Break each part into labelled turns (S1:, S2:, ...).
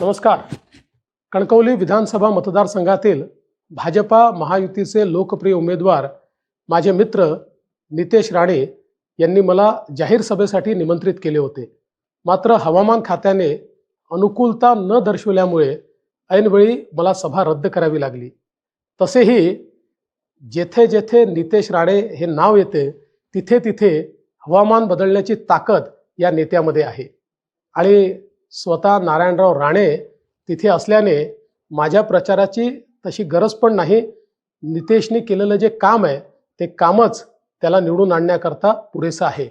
S1: नमस्कार. कणकवली विधानसभा मतदारसंघातील भाजपा महायुतीचे लोकप्रिय उमेदवार माझे मित्र नितेश राणे यांनी मला जाहीर सभेसाठी निमंत्रित केले होते. मात्र हवामान खात्याने अनुकूलता न दर्शवल्यामुळे ऐनवेळी मला सभा रद्द करावी लागली. तसेही जेथे जेथे नितेश राणे हे नाव येते तिथे तिथे हवामान बदलण्याची ताकद या नेत्यामध्ये आहे. आणि स्वतः नारायणराव राणे तिथे असल्याने माझ्या प्रचाराची तशी गरज पण नाही. नितेशने केलेलं जे काम आहे ते कामच त्याला निवडून आणण्याकरता पुरेसं आहे.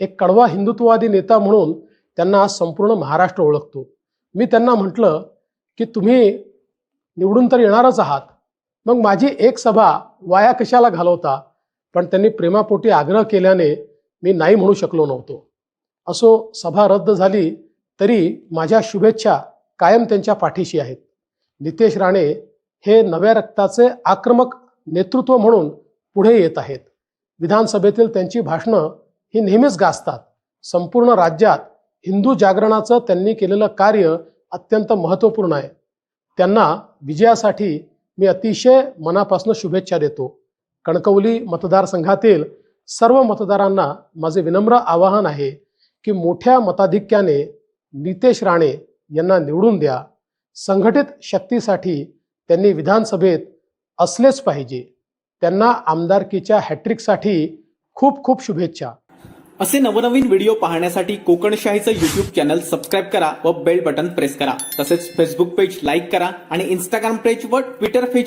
S1: एक कडवा हिंदुत्ववादी नेता म्हणून त्यांना आज संपूर्ण महाराष्ट्र ओळखतो. मी त्यांना म्हटलं की तुम्ही निवडून तर येणारच आहात. मग माझी एक सभा वाया कशाला घालवता? पण त्यांनी प्रेमापोटी आग्रह केल्याने मी नाही म्हणू शकलो नव्हतो. असो सभा रद्द झाली तरी माझ्या शुभेच्छा कायम त्यांच्या पाठीशी आहेत. नितेश राणे हे नव्या रक्ताचे आक्रमक नेतृत्व म्हणून पुढे येत आहेत. विधानसभेतील त्यांची भाषणं ही नेहमीच गाजतात. संपूर्ण राज्यात हिंदू जागरणाचं त्यांनी केलेलं कार्य अत्यंत महत्त्वपूर्ण आहे. त्यांना विजयासाठी मी अतिशय मनापासून शुभेच्छा देतो. कणकवली मतदारसंघातील सर्व मतदारांना माझे विनम्र आवाहन आहे की मोठ्या मताधिक्याने नितेश राणे यांना निवडून द्या. संघटित शक्तीसाठी त्यांनी विधानसभेत असलेच पाहिजे. त्यांना आमदारकीच्या हॅट्रिकसाठी खूप खूप शुभेच्छा.
S2: असे नवनवीन व्हिडिओ पाहण्यासाठी कोकणशाहीचं युट्यूब चॅनल सबस्क्राईब करा व बेल बटन प्रेस करा. तसेच फेसबुक पेज लाईक करा आणि इंस्टाग्राम पेज व ट्विटर पेज